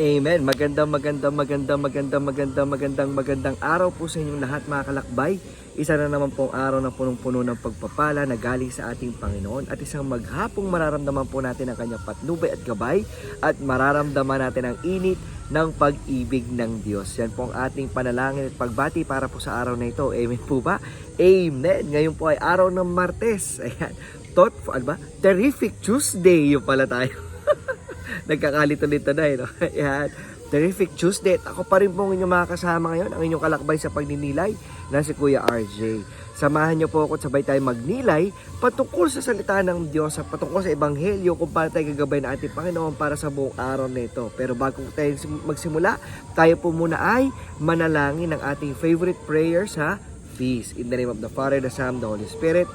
Amen. Magandang, magandang, magandang, magandang, magandang, magandang, magandang araw po sa inyong lahat mga kalakbay. Isa na naman pong araw na punong-puno ng pagpapala na galing sa ating Panginoon at isang maghapong mararamdaman po natin ang kanyang patnubay at gabay at mararamdaman natin ang init ng pag-ibig ng Diyos. Yan po ang ating panalangin at pagbati para po sa araw na ito. Amen po ba? Amen. Ngayon po ay araw ng Martes. Ayan. Thoughtful, ano ba? Terrific Tuesday. Yung pala tayo. Nagkakalito-lito na eh. No? Ayan. Terrific Tuesday. Ako pa rin po ang inyong mga kasama ngayon, ang inyong kalakbay sa pagninilay na si Kuya RJ. Samahan niyo po ako at sabay tayo magnilay patungkol sa salita ng Diyos at patungkol sa Ebanghelyo kung paano tayo gagabay ng ating Panginoon para sa buong araw na ito. Pero bago tayo sim- magsimula, tayo po muna ay manalangin ng ating favorite prayer sa feast. In the name of the Father, the Son, the Holy Spirit.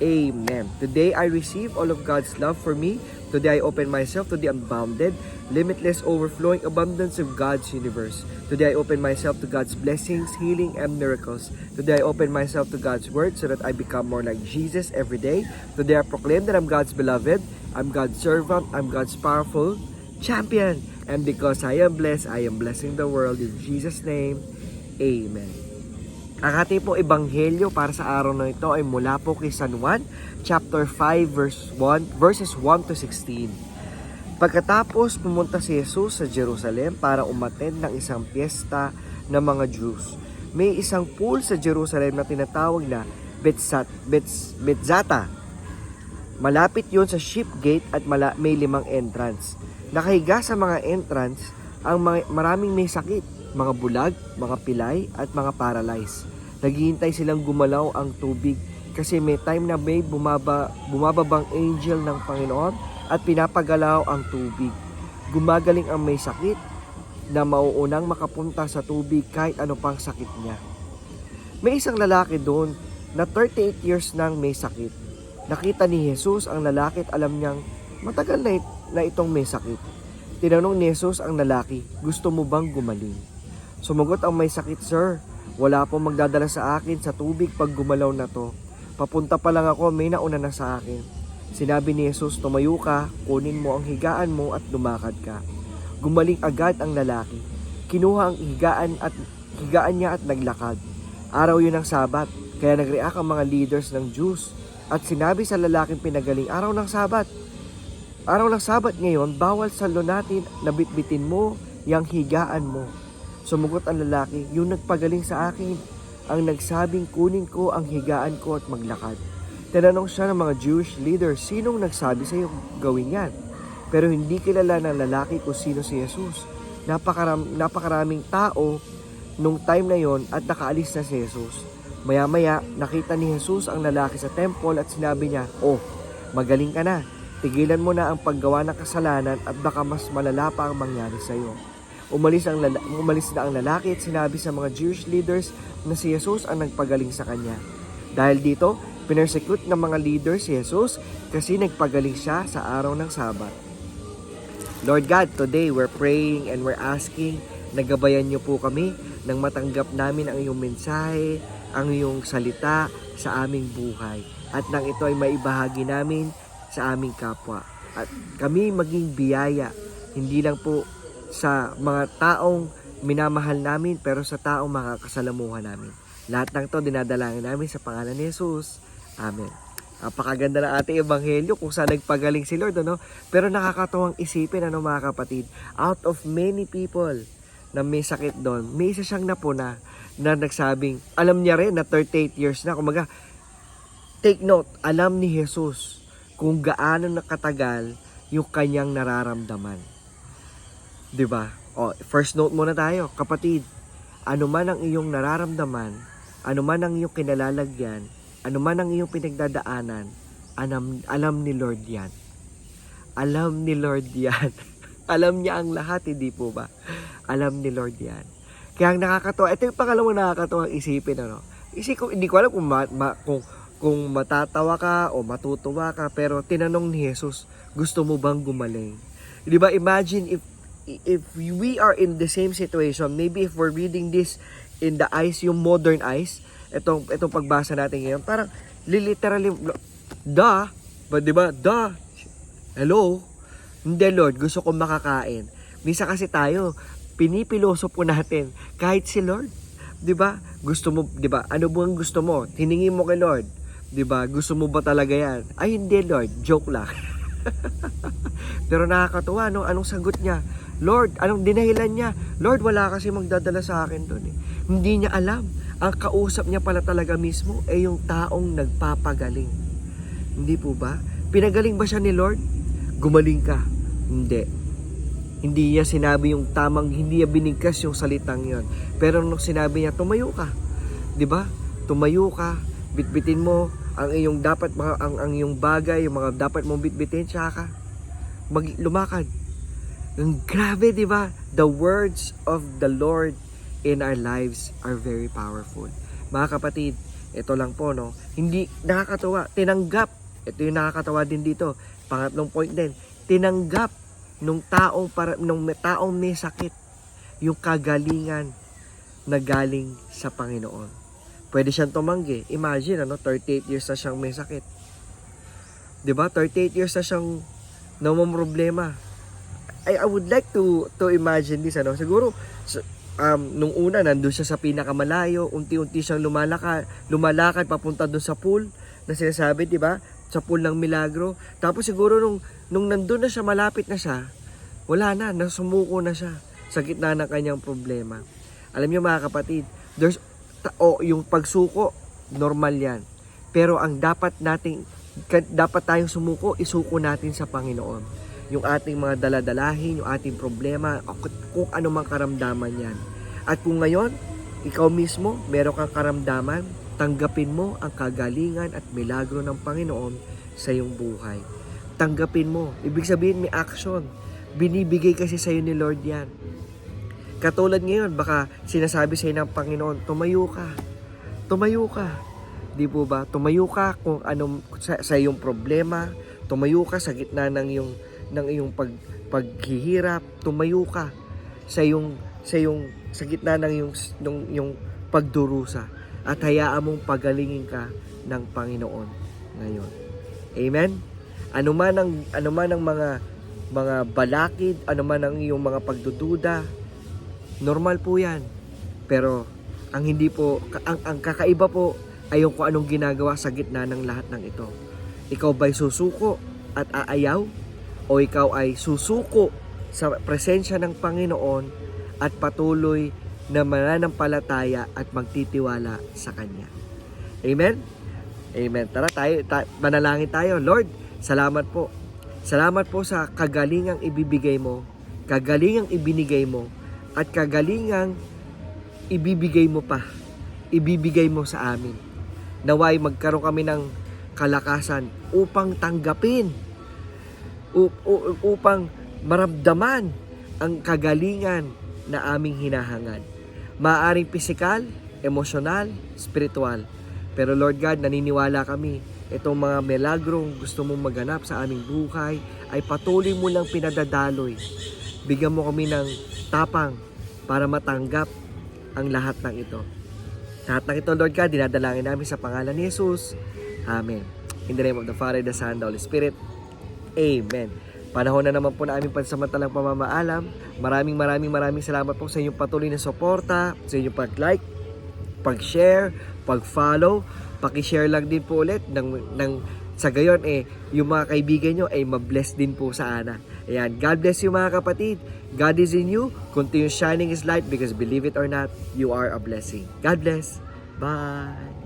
Amen. Today I receive all of God's love for me. Today I open myself to the unbounded, limitless, overflowing abundance of God's universe. Today I open myself to God's blessings, healing, and miracles. Today I open myself to God's word so that I become more like Jesus every day. Today I proclaim that I'm God's beloved, I'm God's servant, I'm God's powerful champion. And because I am blessed, I am blessing the world. In Jesus' name, Amen. Ang ating po ebanghelyo para sa araw na ito ay mula po kay San Juan, chapter 5 verse 1 verses 1 to 16. Pagkatapos pumunta si Jesus sa Jerusalem para umattend ng isang piyesta ng mga Jews. May isang pool sa Jerusalem na tinatawag na Betsat, Bets, Betzata. Malapit yon sa ship gate at mala, may limang entrance. Nakahiga sa mga entrance ang mga, maraming may sakit, mga bulag, mga pilay at mga paralyzed. Naghihintay silang gumalaw ang tubig kasi may time na may bumaba, bumababang angel ng Panginoon at pinapagalaw ang tubig. Gumagaling ang may sakit na mauunang makapunta sa tubig kahit ano pang sakit niya. May isang lalaki doon na 38 years nang may sakit. Nakita ni Jesus ang lalaki at alam niyang matagal na, it- na itong may sakit. Tinanong ni Jesus ang lalaki, gusto mo bang gumaling? Sumagot ang may sakit, Sir, wala pong magdadala sa akin sa tubig pag gumalaw na to. Papunta pa lang ako, may nauna na sa akin. Sinabi ni Jesus, tumayo ka, kunin mo ang higaan mo at lumakad ka. Gumaling agad ang lalaki. Kinuha ang higaan at higaan niya at naglakad. Araw yun ng Sabat, kaya nag-react ang mga leaders ng Jews at sinabi sa lalaking pinagaling, araw ng Sabat. Araw ng Sabat ngayon, bawal sa natin na bitbitin mo yung higaan mo. Sumugot ang lalaki, yung nagpagaling sa akin, ang nagsabing kunin ko ang higaan ko at maglakad. Tinanong siya ng mga Jewish leaders, sinong nagsabi sa iyo gawin yan? Pero hindi kilala ng lalaki kung sino si Jesus. Napakaram, napakaraming tao nung time na yon at nakaalis na si Jesus. Maya-maya, nakita ni Jesus ang lalaki sa temple at sinabi niya, Oh, magaling ka na. Tigilan mo na ang paggawa ng kasalanan at baka mas malala pa ang mangyari sa iyo. Umalis, ang lala- umalis na ang lalaki at sinabi sa mga Jewish leaders na si Jesus ang nagpagaling sa kanya. Dahil dito, pinersecute ng mga leaders si Jesus kasi nagpagaling siya sa araw ng Sabat. Lord God, today we're praying and we're asking, nagabayan niyo po kami nang matanggap namin ang iyong mensahe, ang iyong salita sa aming buhay. At nang ito ay maibahagi namin sa aming kapwa. At kami maging biyaya, hindi lang po sa mga taong minamahal namin, pero sa taong makakasalamuhan namin. Lahat ng to dinadalangin namin sa pangalan ni Jesus. Amen. Napakaganda ng ating ebanghelyo kung saan nagpagaling si Lord, ano? Pero nakakatuwang isipin, ano mga kapatid, out of many people na may sakit doon, may isa siyang napuna na nagsabing, alam niya rin na 38 years na, kumaga, take note, alam ni Jesus kung gaano nakatagal yung kanyang nararamdaman. 'Di ba? O, first note muna tayo, kapatid. Ano man ang iyong nararamdaman, ano man ang iyong kinalalagyan, ano man ang iyong pinagdadaanan, alam, alam ni Lord yan. Alam ni Lord yan. alam niya ang lahat, hindi po ba? Alam ni Lord yan. Kaya ang nakakatawa, ito yung pangalawang nakakatawa isipin, ano? Isip ko, hindi ko alam kung, ma- ma- kung, kung matatawa ka o matutuwa ka, pero tinanong ni Jesus, gusto mo bang gumaling? Di ba, imagine if if we are in the same situation, maybe if we're reading this in the eyes, yung modern eyes, itong, itong pagbasa natin ngayon, parang literally, da, ba, di ba, da, hello, hindi Lord, gusto ko makakain. Misa kasi tayo, pinipiloso po natin kahit si Lord. 'Di ba? Gusto mo, 'di ba? Ano bang gusto mo? Hiningi mo kay Lord. 'Di ba? Gusto mo ba talaga 'yan? Ay hindi Lord, joke lang. Pero nakakatuwa, no? Anong sagot niya? Lord, anong dinahilan niya? Lord, wala kasi magdadala sa akin doon eh. Hindi niya alam. Ang kausap niya pala talaga mismo ay yung taong nagpapagaling. Hindi po ba? Pinagaling ba siya ni Lord? Gumaling ka. Hindi. Hindi niya sinabi yung tamang, hindi niya binigkas yung salitang yon. Pero nung sinabi niya, tumayo ka. ba? Tumayo ka, bitbitin mo ang iyong dapat ang, ang iyong bagay, yung mga dapat mong bitbitin, tsaka mag lumakad. Ang grabe, 'di ba? The words of the Lord in our lives are very powerful. Mga kapatid, ito lang po no. Hindi nakakatawa, tinanggap. Ito yung nakakatawa din dito. Pangatlong point din, tinanggap nung taong para nung taong may sakit yung kagalingan na galing sa Panginoon. Pwede siyang tumanggi. Imagine, ano, 38 years na siyang may sakit. 'Di ba? 38 years na siyang namomroblema. I, I would like to to imagine this, ano. Siguro, um, nung una, nandun siya sa pinakamalayo, unti-unti siyang lumalakad, lumalakad papunta doon sa pool na sinasabi, 'di ba? Sa pool ng milagro. Tapos siguro nung nung nandun na siya, malapit na siya, wala na, nasumuko na siya sa gitna ng kanyang problema. Alam niyo mga kapatid, there's o yung pagsuko, normal 'yan. Pero ang dapat nating dapat tayong sumuko, isuko natin sa Panginoon. Yung ating mga daladalahin, yung ating problema, kung- ano mang karamdaman yan. At kung ngayon, ikaw mismo, meron kang karamdaman, tanggapin mo ang kagalingan at milagro ng Panginoon sa iyong buhay. Tanggapin mo. Ibig sabihin, may action. Binibigay kasi sa iyo ni Lord yan. Katulad ngayon, baka sinasabi sa ng Panginoon, tumayo ka. Tumayo ka. Di po ba? Tumayo ka kung anong sa, sa iyong problema. Tumayo ka sa gitna ng iyong ng iyong pag paghihirap. Tumayo ka sa iyong sa iyong sa gitna ng iyong ng iyong pagdurusa at hayaan mong pagalingin ka ng Panginoon ngayon. Amen. Ano man ang ano man ang mga mga balakid, ano man ang iyong mga pagdududa, normal po 'yan. Pero ang hindi po ang, ang kakaiba po ay yung kung anong ginagawa sa gitna ng lahat ng ito. Ikaw ba'y susuko at aayaw o ikaw ay susuko sa presensya ng Panginoon at patuloy na mananampalataya at magtitiwala sa Kanya. Amen? Amen. Tara tayo, ta- manalangin tayo. Lord, salamat po. Salamat po sa kagalingang ibibigay mo, kagalingang ibinigay mo, at kagalingang ibibigay mo pa. Ibibigay mo sa amin. Naway magkaroon kami ng kalakasan upang tanggapin, upang maramdaman ang kagalingan na aming hinahangad. Maaring pisikal, emosyonal, spiritual. Pero Lord God, naniniwala kami, itong mga milagrong gusto mong maganap sa aming buhay ay patuloy mo lang pinadadaloy. Bigyan mo kami ng tapang para matanggap ang lahat ng ito. Lahat ng ito, Lord God, dinadalangin namin sa pangalan ni Jesus. Amen. In the name of the Father, the Son, the Holy Spirit. Amen. Panahon na naman po na aming pansamantalang pamamaalam. Maraming maraming maraming salamat po sa inyong patuloy na suporta, sa inyong pag-like, pag-share, pag-follow. Paki-share lang din po ulit ng, ng sa gayon eh, yung mga kaibigan nyo ay mabless din po sa ana. Ayan, God bless you mga kapatid. God is in you. Continue shining His light because believe it or not, you are a blessing. God bless. Bye.